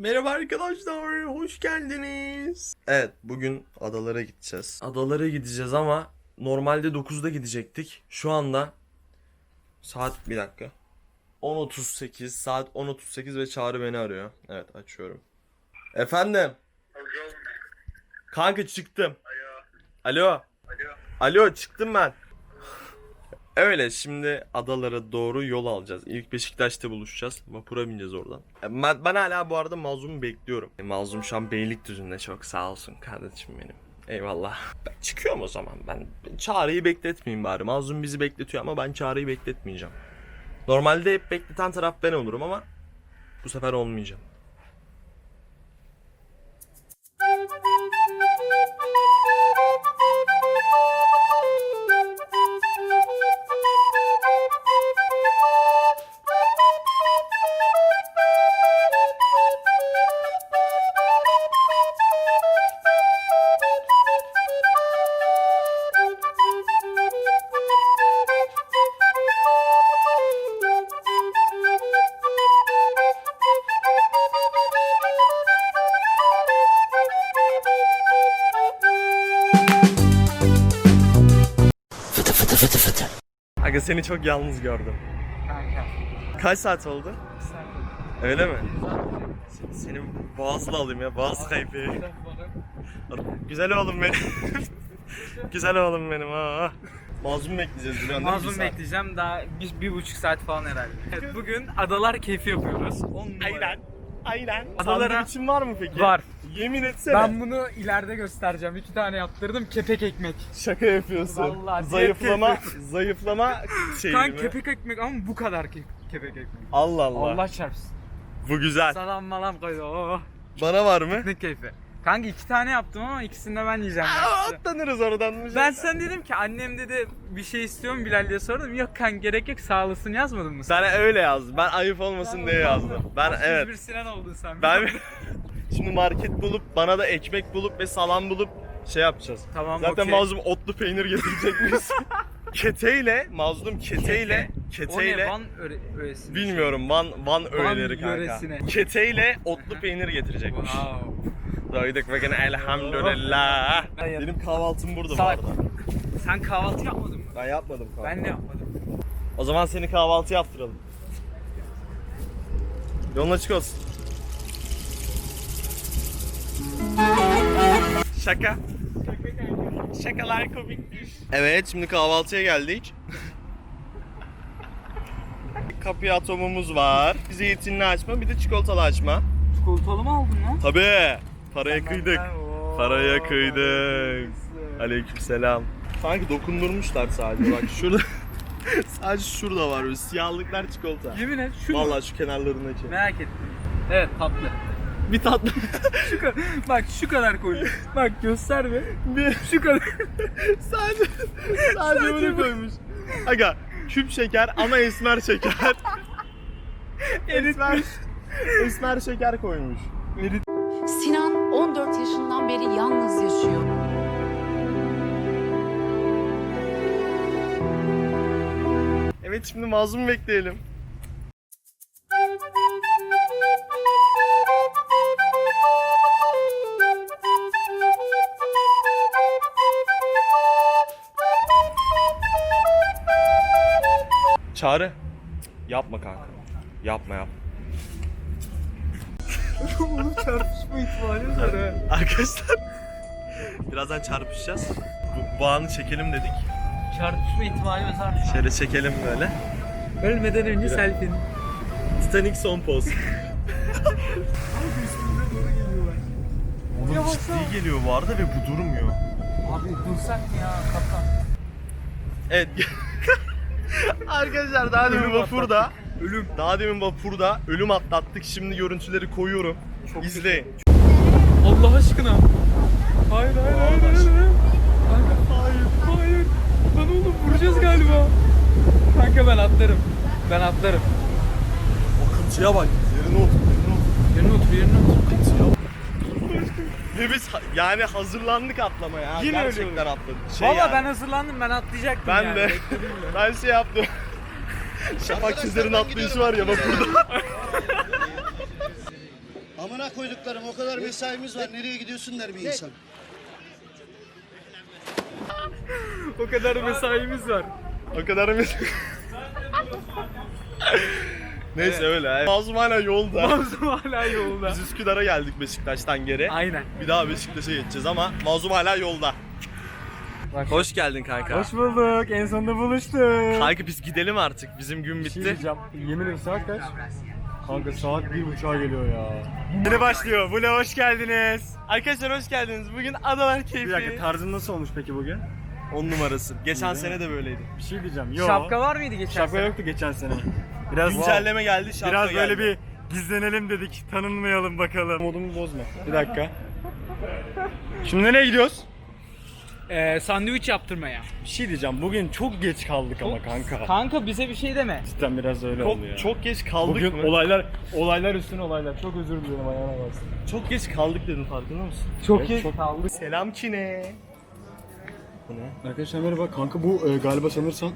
Merhaba arkadaşlar, hoş geldiniz. Evet, bugün adalara gideceğiz. Adalara gideceğiz ama normalde 9'da gidecektik. Şu anda saat bir dakika. 10.38, saat 10.38 ve Çağrı beni arıyor. Evet, açıyorum. Efendim, Hocam. kanka çıktım. Alo. Alo, Alo. alo çıktım ben. Öyle şimdi adalara doğru yol alacağız. İlk Beşiktaş'ta buluşacağız. Vapura bineceğiz oradan. Ben, ben hala bu arada Mazlum'u bekliyorum. E, Mazlum şu an Beylikdüzü'nde çok sağ olsun kardeşim benim. Eyvallah. Ben çıkıyorum o zaman. Ben Çağrı'yı bekletmeyeyim bari. Mazlum bizi bekletiyor ama ben Çağrı'yı bekletmeyeceğim. Normalde hep bekleten taraf ben olurum ama bu sefer olmayacağım. Seni çok yalnız gördüm. Kanka. Kaç saat oldu? Öyle mi? Senin boğazla alayım ya. Boğaz kayıpı. Güzel oğlum benim. Güzel oğlum benim ha. Mazlum bekleyeceğiz? Bir Mazlum saat. bekleyeceğim daha bir, bir buçuk saat falan herhalde. Evet, bugün adalar keyfi yapıyoruz. Aynen. Aynen. Adalara- Sandviçin var mı peki? Var. Yemin etsene. Ben bunu ileride göstereceğim. İki tane yaptırdım. Kepek ekmek. Şaka yapıyorsun. Vallahi zayıflama, zayıflama şeyi Kan mi? kepek ekmek ama bu kadar ke- kepek ekmek. Allah Allah. Allah çarpsın. Bu güzel. Salam malam koydu. Oh, Bana var mı? ne keyfi. Kanka iki tane yaptım ama ikisini de ben yiyeceğim. Aa, atlanırız oradan. ben sen dedim ki annem dedi bir şey istiyor mu Bilal diye sordum. Yok kan gerek yok sağ olasın yazmadın mı? Sana öyle yazdım. Ben ayıp olmasın diye yazdım. Ben Bak, evet. Bir Sinan oldun sen. Ben şimdi market bulup bana da ekmek bulup ve salam bulup şey yapacağız. Tamam Zaten okey. mazlum otlu peynir getirecekmiş. keteyle, mazlum keteyle, O keteyle ne Van öre, öğesi? bilmiyorum Van Van öğeleri kanka. yöresine. Keteyle otlu peynir getirecekmiş. Wow. Doyduk bugün elhamdülillah. Benim kahvaltım burada bu Salak. arada. Sen kahvaltı yapmadın mı? Ben yapmadım kahvaltı. Ben de yapmadım. O zaman seni kahvaltı yaptıralım. Yolun açık olsun. Şaka. Şakalar komikmiş. Evet şimdi kahvaltıya geldik. Kapya atomumuz var. Zeytinli açma bir de çikolatalı açma. Çikolatalı mı aldın lan? Tabii. Paraya kıydık. Paraya kıydık. Aleykümselam. Sanki dokundurmuşlar sadece bak şurada. sadece şurada var böyle siyahlıklar çikolata. Yemin et şu mu? Vallahi şu kenarlarındaki. Merak ettim. Evet tatlı. Bir tatlı. Şu kadar. Bak şu kadar koydum. Bak göster be. bir Şu kadar. sadece sadece bunu koymuş. Aga küp şeker ama esmer şeker. esmer esmer şeker koymuş. Sinan 14 yaşından beri yalnız yaşıyor. Evet şimdi mazlum bekleyelim. Çağrı. Yapma kanka. Yapma yap. Oğlum çarpışma ihtimali var ha. Arkadaşlar birazdan çarpışacağız. Bu, anı çekelim dedik. Çarpışma ihtimali var. Şöyle çekekelim böyle. Ölmeden önce selfie'nin. Titanic son poz. üstümüze doğru geliyorlar. Oğlum Yavaş ciddi geliyor bu arada ve bu durmuyor. Abi dursak mı ya kaptan? Evet. Arkadaşlar daha demin vapurda Ölüm. daha demin vapurda ölüm atlattık. Şimdi görüntüleri koyuyorum. Çok İzleyin. Allah aşkına. Hayır hayır hayır hayır. hayır. Kanka hayır hayır. Lan oğlum vuracağız galiba. Kanka ben atlarım. Ben atlarım. Akıntıya bak. Yerine otur. Yerine otur. Yerine otur yerine otur. Akıntıya bak. Ve biz ha- yani hazırlandık atlamaya. Yine öyle Gerçekten atladık. Şey Valla yani, ben hazırlandım ben atlayacaktım Ben yani. de. Ben şey yaptım. Şafak sizlerin atlayışı var ya vapurda. Amına koyduklarım o kadar mesaimiz var. Nereye gidiyorsun der bir insan. O kadar mesaimiz var. O kadar mı? Neyse öyle. Mazlum hala yolda. Mazlum hala yolda. Biz Üsküdar'a geldik Beşiktaş'tan geri. Aynen. Bir daha Beşiktaş'a geçeceğiz ama Mazlum hala yolda. Hoş geldin kanka. Hoş bulduk. En sonunda buluştuk. Kanka biz gidelim artık. Bizim gün bitti. diyeceğim. Yemin ederim saat kaç? Kanka saat bir buçuğa geliyor ya. Yeni başlıyor. Buna hoş geldiniz. Arkadaşlar hoş geldiniz. Bugün Adalar Keyfi. Bir dakika tarzın nasıl olmuş peki bugün? 10 numarası. Geçen sene de böyleydi. Bir şey diyeceğim. Yo. Şapka var mıydı geçen Şapka sene? yoktu geçen sene. Biraz Güncelleme geldi. Şapka Biraz böyle geldi. bir gizlenelim dedik. Tanınmayalım bakalım. Modumu bozma. Bir dakika. Şimdi nereye gidiyoruz? Ee, sandviç yaptırmaya. Bir şey diyeceğim. Bugün çok geç kaldık ama kanka. Kanka bize bir şey deme. Cidden biraz öyle oldu ya. çok, çok geç kaldık Bugün mı? olaylar olaylar üstüne olaylar. Çok özür dilerim ayağına bastım. Çok geç kaldık dedin farkında mısın? Çok Evet, iyi çok- kaldı. Selam Çin'e. Bu ne? Arkadaşlar merhaba. Kanka bu e, galiba sanırsan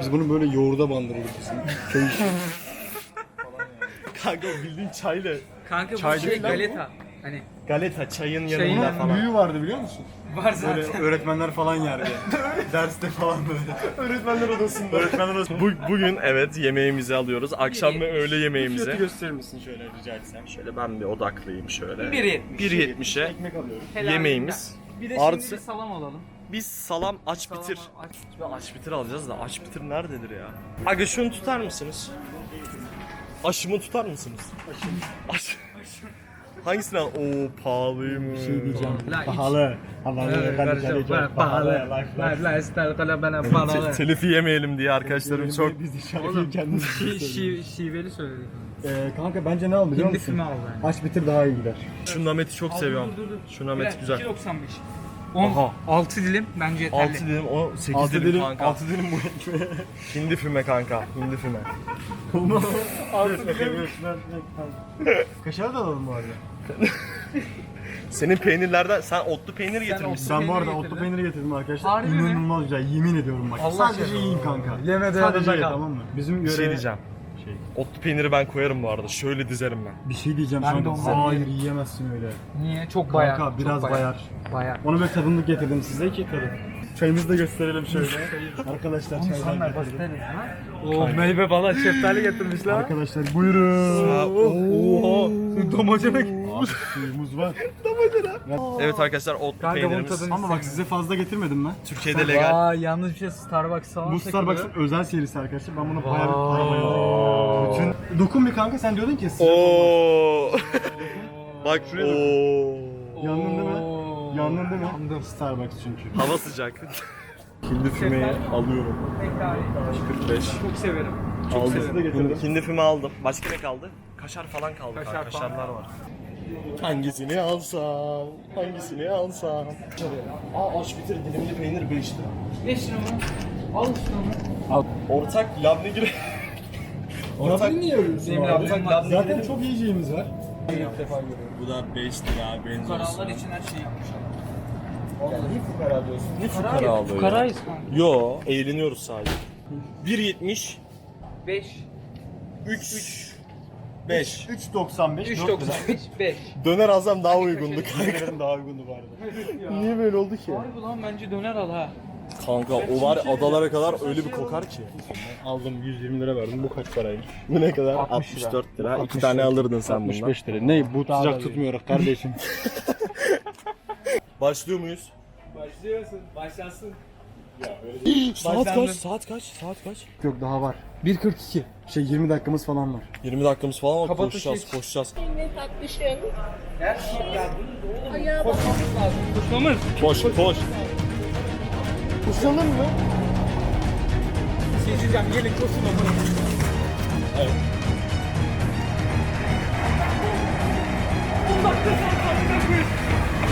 biz bunu böyle yoğurda bandırırız. Köy işi. Kanka o bildiğin çayla. Kanka Çay bu şey değil lan bu. galeta. Hani Galeta çayın yanında falan. Büyüğü vardı biliyor musun? var Böyle zaten. öğretmenler falan yerdi. Derste falan böyle. Öğretmenler odasında. Öğretmenler odasında. Bu, bugün evet yemeğimizi alıyoruz. Akşam ve öğle Fiyatı yemeğimizi. gösterir misin şöyle rica etsem? Şöyle ben bir odaklıyım şöyle. 1.70. 1.70'e Ekmek alıyorum. yemeğimiz. Bir de Artı- şimdi bir salam alalım. Biz salam aç Salam bitir. aç. Aç bitir alacağız da aç bitir nerededir ya? Aga şunu tutar mısınız? Aşımı tutar mısınız? Aş. Hangisini al? Oo pahalıymış. Şey diyeceğim. La. Pahalı. Havalı. Pahalı. La la ister kala bana Te- pahalı. telifi yemeyelim diye arkadaşlarım çok Biz şarkıyı kendimiz Şi, şi, şiveli söyledik. Ee, kanka bence ne al biliyor Hindi musun? füme al yani. Aç bitir daha iyi gider. Şu nameti çok seviyorum. Şu namet güzel. 2.95. 10, Aha. 6 dilim bence yeterli. 6 dilim o 8 Altı dilim, dilim, kanka. altı dilim bu ekmeğe. Hindi füme kanka. Hindi füme. Olmaz. Altı dilim. Kaşar da alalım bu arada. Senin peynirlerden sen otlu peynir getirmişsin. Ben bu arada Peyniri otlu getirdin. peyniri getirdim arkadaşlar. Harbi mi? İnanılmaz güzel. Yemin ediyorum bak. Allah Sadece aşkına. yiyin kanka. Yeme de Sadece ye tamam mı? Bizim Bir yöre... şey diyeceğim. Şey. Otlu peyniri ben koyarım bu arada. Şöyle dizerim ben. Bir şey diyeceğim Ben de şu ondan anda. Hayır yiyemezsin öyle. Niye? Çok bayar. Kanka biraz bayar. Bayar. Onu böyle tadımlık getirdim size ki tadın. Çayımızı da gösterelim şöyle. Arkadaşlar çaylar getirdim. O meyve falan şeftali getirmişler. Arkadaşlar buyurun. Oha. Damacana Abi suyumuz var. Evet arkadaşlar otlu Kanka bunun peynirimiz tadını- Ama bak size fazla getirmedim ben. Türkiye'de legal. Aa yalnız bir şey Starbucks falan Bu takılıyor. Starbucks'ın özel serisi arkadaşlar. Ben bunu bayağı bir para bayıldım. Bütün... Dokun bir kanka sen diyordun ki sıcak olmaz. Oo. Bak Şuraya. Yandın değil mi? Yandın değil mi? Yandım. Starbucks çünkü. Hava sıcak. Hindi fümeyi alıyorum. Tekrar. 45. Çok severim. Aldısı da getirdim. Hindi füme aldım. Başka ne kaldı? Kaşar falan kaldı. Kaşar kanka. falan. Kaşarlar var. Hangisini alsam? Hangisini alsam? Aa aç bitir dilimli peynir 5 lira. 5 lira mı? Al şunu mu? Ortak labne gire. Ortak niye övüyorsun Benim abi? labnem var. Zaten çok yiyeceğimiz var. İlk defa görüyorum. Bu da 5 lira benziyor. Fukaralar için her şeyi yapmışlar. Niye fukara diyorsun? Ne fukara alıyor ya? Fukarayız kanka. Yo, eğleniyoruz sadece. 1.70 5. 3 3 5. 3.95. 3.95. 5. Döner alsam daha uygundu Kanka kanka. daha uygundu bu arada. Niye böyle oldu ki? Harbi lan bence döner al ha. Kanka o var ya, adalara kadar öyle bir kokar ki. Aldım 120 lira verdim. Bu kaç paraymış? Bu ne kadar? 60 lira. 64 lira. 2 tane alırdın sen bundan. 65 lira. Ne bu sıcak tutmuyor kardeşim. Başlıyor muyuz? Başlıyorsun. Başlasın. Saat Başlandı. kaç? Saat kaç? Saat kaç? Yok daha var. 1.42. Şey 20 dakikamız falan var. 20 dakikamız falan var. Kapatış Koşacağız, hiç. koşacağız. Kuşlamız. Koş, koş. Şey diyeceğim gelin koşun amına. Evet.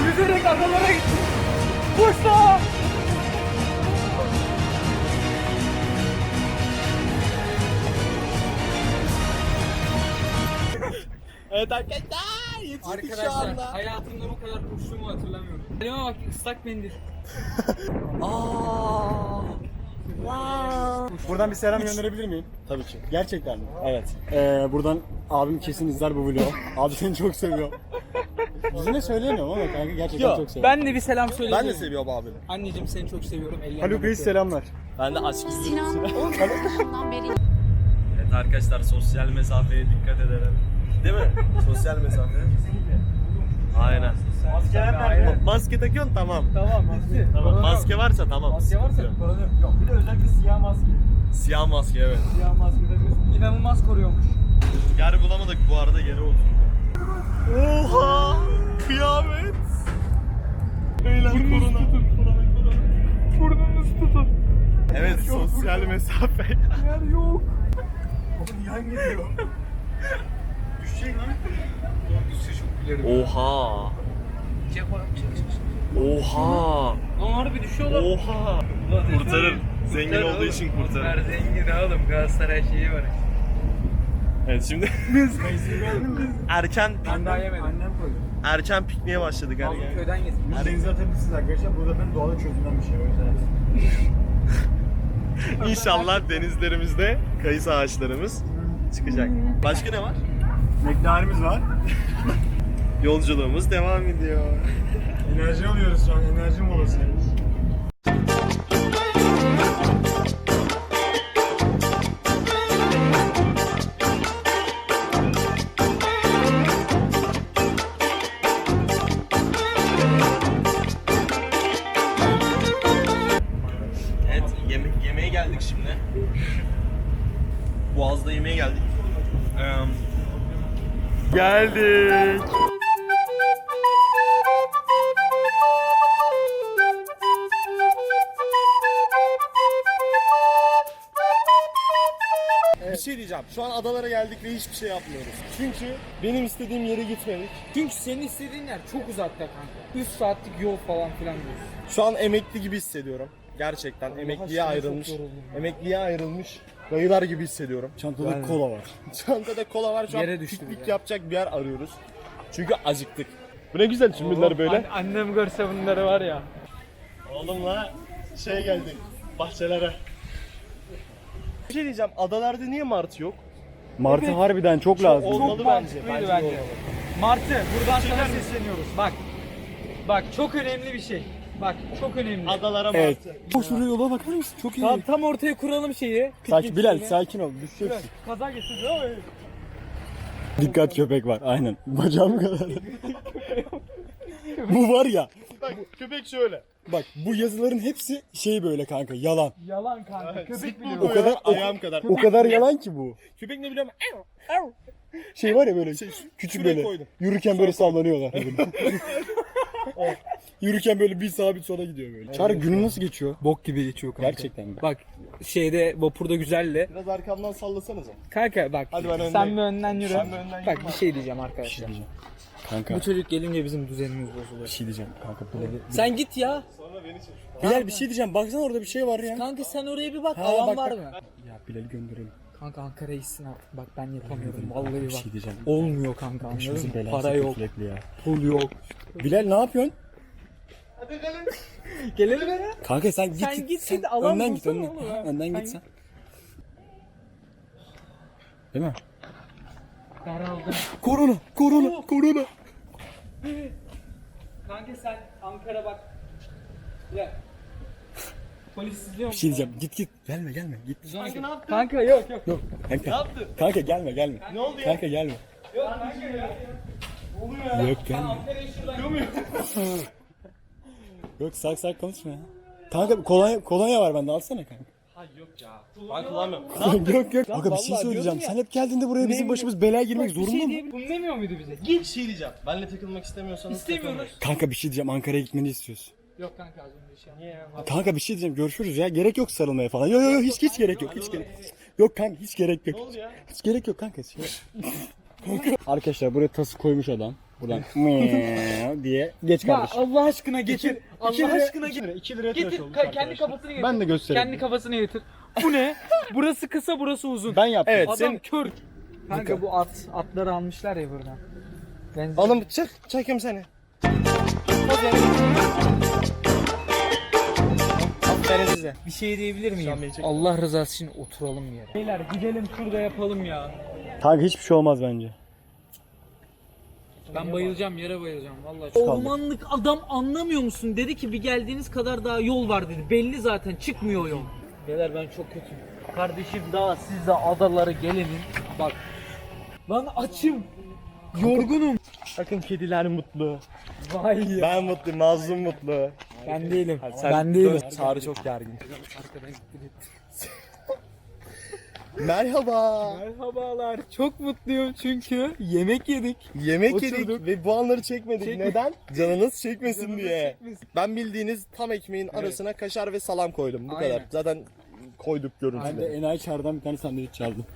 Yüzerek adalara git. Kuşla. Evet arkadaşlar yetiştik şu Arkadaşlar anda. hayatımda bu kadar koştuğumu hatırlamıyorum. Halime bak ıslak mendil. Aa, Buradan bir selam gönderebilir miyim? Tabii ki. Gerçekten mi? Evet. Ee, buradan abim kesin izler bu vlogu. Abi seni çok seviyor. Yüzüne söyleyemiyorum ama kanka gerçekten çok seviyorum. Ben de bir selam söyleyeyim. Ben de seviyorum abimi. Anneciğim seni çok seviyorum. Ellerine Haluk Reis selamlar. Ben de aşk Sinan 14 yaşından beri Evet arkadaşlar sosyal mesafeye dikkat edelim. Değil mi? sosyal mesafe. Aynen. Maskeler? Maske takıyorsun tamam. Tamam bitti. Tamam. Maske varsa tamam. Maske varsa korona yok. Yok bir de özellikle siyah maske. Siyah maske evet. Siyah maske takıyorsun. İnanılmaz koruyormuş. Yer bulamadık bu arada yere oturduk. Oha! Kıyamet! Beyler korona. Burnunuzu tutun. Evet sosyal mesafe. Yer yok. Yan gidiyor. Düşecek lan. Düşse çok gülerim. Oha! Çek bana çek çek. Oha! Lan harbi düşüyorlar. Oha! Kurtarır. Zengin olduğu için kurtarır. Bunlar zengin oğlum. Galatasaray şeyi var. Evet şimdi erken Ben daha yemedim. Annem koydu. erken pikniğe başladık Aldım erken. köyden getirdim. Biz denize atabilirsiniz arkadaşlar. Bu zaten doğada çözülen bir şey o yüzden. İnşallah denizlerimizde kayısı ağaçlarımız çıkacak. Başka ne var? Mektarimiz var. Yolculuğumuz devam ediyor. Enerji alıyoruz şu an. Enerji molası. Evet, yemek yemeğe geldik şimdi. Boğaz'da yemeğe geldik. geldik. Bir şey diyeceğim. Şu an adalara geldik ve hiçbir şey yapmıyoruz. Çünkü benim istediğim yere gitmedik. Çünkü senin istediğin yer çok uzakta kanka. 3 saatlik yol falan filan diyorsun. Şu an emekli gibi hissediyorum. Gerçekten emekliye aşkına ayrılmış. Emekliye ayrılmış. Dayılar gibi hissediyorum. Çantada kola var. Çantada kola var şu an Yere düştü piknik yapacak bir yer arıyoruz. Çünkü acıktık. Bu ne güzel cümleler böyle. An- annem görse bunları var ya. Oğlumla şey geldik bahçelere. Bir şey diyeceğim adalarda niye martı yok? Martı harbiden çok lazım. olmalı Çok bence. mantıklıydı Bence, bence. olmalı. Martı buradan sana sesleniyoruz. Bak. Bak çok önemli bir şey. Bak çok önemli. Adalara Evet. martı. Bu şuraya yola bakar mısın? Çok iyi. Tam, tam ortaya kuralım şeyi. Sakin Bilal sakin ol. Düşeceksin. Kaza getirdi. Dikkat köpek var aynen. Bacağım kadar. bu var ya. Bak köpek şöyle. Bak bu yazıların hepsi şey böyle kanka yalan. Yalan kanka. Köpek bile O yok. kadar o, ayağım kadar. o kadar yalan ki bu. Köpek ne biliyorum? Şey var ya böyle küçük şuraya böyle koydum. yürürken böyle sallanıyorlar. Oh. Yürürken böyle bir sağa bir sola gidiyor böyle. Çağrı günün nasıl geçiyor? Bok gibi geçiyor kanka. Gerçekten mi? Bak şeyde vapurda güzelle. Biraz arkamdan sallasanıza. Kanka bak Hadi ben sen bir önden yürü. Sen bir önden bak yürü. bir şey diyeceğim arkadaşlar. Kanka Bu çocuk gelince bizim düzenimiz bozuluyor. bir şey diyeceğim kanka. Bilal, Sen git ya. Bilal bir şey diyeceğim. Baksana orada bir şey var ya. Kanka sen oraya bir bak. Ha, Alan bak, var bak. mı? Ya Bilal'i gönderelim. Kanka Ankara gitsin artık. Bak ben yapamıyorum. Vallahi Bir bak. şey diyeceğim. Olmuyor kanka anladın Başımızın mı? belası Para yok. sürekli ya. Pul yok. Bilal ne yapıyorsun? Gelelim ya. Kanka sen git Sen git, git, alan önden git bulsana önden. oğlum ya. Ha, önden git sen. Değil mi? Daraldım. Korona, korona, korona. Kanka sen Ankara bak. Ya. Polis izliyor? Bir şey diyeceğim. Git git. Gelme gelme. Git. Kanka ne yaptın? Kanka yok yok. Yok. Kanka. Ne yaptın? Kanka gelme gelme. Ne oldu ya? Kanka gelme. Yok kanka ya. Yok gelme. Ankara'yı şuradan Yok sak sak konuşma ya. Kanka kolonya, kolonya var bende alsana kanka. Ben kullanmıyorum. yok yok. Kanka bir şey vallahi söyleyeceğim. diyorum ya. Sen hep geldiğinde buraya bizim başımız belaya girmek Bir zorunda şey mı? diyebilir. Bunu demiyor muydu bize? Git şey diyeceğim. Benle takılmak istemiyorsanız İstemiyoruz. Kanka bir şey diyeceğim. Ankara'ya gitmeni istiyoruz. Yok kanka az önce şey. Niye ya? Kanka bir şey diyeceğim. Görüşürüz ya. Gerek yok sarılmaya falan. Yok yok yok hiç hiç gerek yok. Hiç gerek. Yok kanka hiç gerek yok. Ne oldu ya? Hiç gerek yok kanka. Hiç gerek- Kanka. Arkadaşlar buraya tası koymuş adam. Buradan diye geç Ya kardeşim. Allah aşkına getir. Allah aşkına getir. 2 liraya tıraş Getir. olduk Ka- kendi arkadaşlar. kafasını getir. Ben de göstereyim. Kendi kafasını getir. Bu ne? burası kısa burası uzun. Ben yaptım. Evet. Adam senin- kör. Kanka bu at atları almışlar ya buradan. Ben Oğlum çık. Çekeyim seni. size. Bir şey diyebilir miyim? Allah rızası için oturalım bir yere. Beyler gidelim şurada yapalım ya. Kanka hiçbir şey olmaz bence. Ben bayılacağım yere bayılacağım vallahi. kaldı. Ormanlık adam anlamıyor musun? Dedi ki bir geldiğiniz kadar daha yol var dedi. Belli zaten çıkmıyor yol. Beyler ben çok kötüyüm. Kardeşim daha siz de adaları gelenin. Bak. Lan açım. Yorgunum. Bakın kediler mutlu. Vay ya. Ben mutluyum, Mazlum mutlu. Ben değilim. sen ben değilim. Çağrı çok gergin. Arkadan gittin. Merhaba. Merhabalar. Çok mutluyum çünkü yemek yedik. Yemek Oturduk. yedik ve bu anları çekmedik. Çekme- Neden? Canınız çekmesin Canınız diye. çekmesin. Ben bildiğiniz tam ekmeğin arasına kaşar ve salam koydum. Bu Aynen. kadar. Zaten koyduk Ben de görüntüleri. enayi çağrıdan bir tane sandviç çaldım.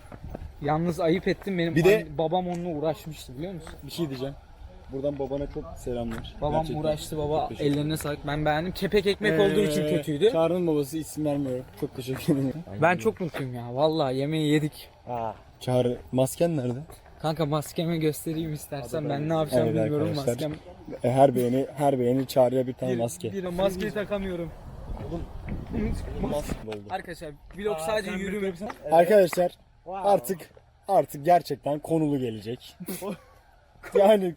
Yalnız ayıp ettim benim Bir de- babam onunla uğraşmıştı biliyor musun? Bir şey diyeceğim. Buradan babana çok selamlar. Babam Gerçekten. uğraştı baba Çok ellerine sağlık. Ben beğendim. Kepek ekmek olduğu için Ee, kötüydü. Çağrı'nın babası isim vermiyorum. Çok teşekkür ederim. Ben çok mutluyum ya. Vallahi yemeği yedik. Çağrı masken nerede? Kanka maskemi göstereyim istersen. Ben ne yapacağım Evet bilmiyorum arkadaşlar. maskem. E, her beğeni her beğeni Çağrı'ya bir tane Bir, maske. bir maskeyi takamıyorum. Arkadaşlar vlog sadece yürüme. Arkadaşlar artık artık gerçekten konulu gelecek. yani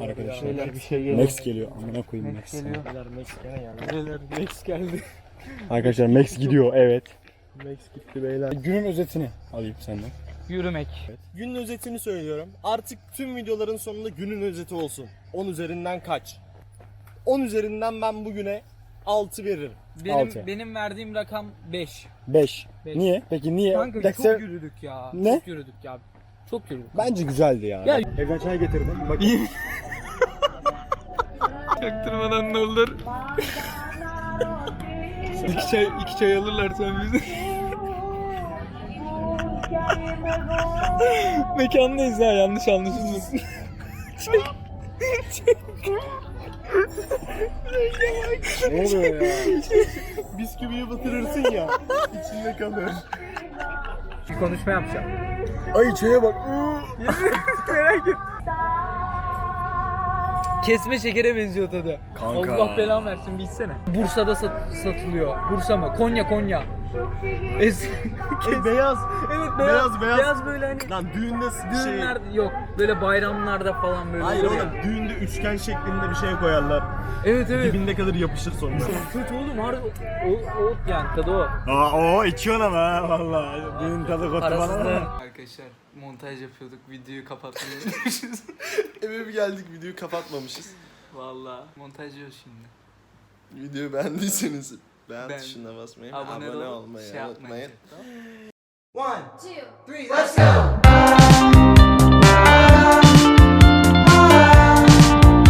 Arkadaşlar bir şey Max geliyor. Amına koyayım Max. geliyor. Beyler Max geldi. Arkadaşlar Max gidiyor evet. Max gitti beyler. Günün özetini alayım senden. Yürümek. Günün özetini söylüyorum. Artık tüm videoların sonunda günün özeti olsun. 10 üzerinden kaç? 10 üzerinden ben bugüne 6 veririm. Benim Altı. benim verdiğim rakam 5. 5. Beş. Niye? Peki niye? Kanka çok yürüdük ya. Ne? Çok yürüdük ya. Çok yürüdük. Bence güzeldi ya. Ya- Evden çay getirdim. Bak Çaktırmadan ne olur. iki çay, iki çay alırlar sen bize. Mekandayız ha yanlış anlaşılmasın. ne oluyor ya? Bisküviyi batırırsın ya. içinde kalır. Bir konuşma yapacağım. Ay çaya bak. Merak et. Kesme şekere benziyor tadı. Kanka. Allah belanı versin bilsene. Bursa'da sat- satılıyor. Bursa mı? Konya Konya. Es E, beyaz. evet Beyaz, beyaz. Beyaz böyle hani Lan düğünde şey. düğünler yok. Böyle bayramlarda falan böyle. Hayır oğlum düğünde üçgen şeklinde bir şey koyarlar. Evet evet. Dibinde kalır yapışır sonra. Kötü oğlum harbi o, o yani tadı o. Aa o içiyorsun ama valla. Düğün tadı kotu Arkadaşlar montaj yapıyorduk videoyu kapatmayı Eve bir geldik videoyu kapatmamışız. Valla montaj yiyoruz şimdi. Videoyu beğendiyseniz beğen Ben- tuşuna basmayı, Abone, abone, ol, olmayı şey unutmayın. Tamam. One, two, three, let's go.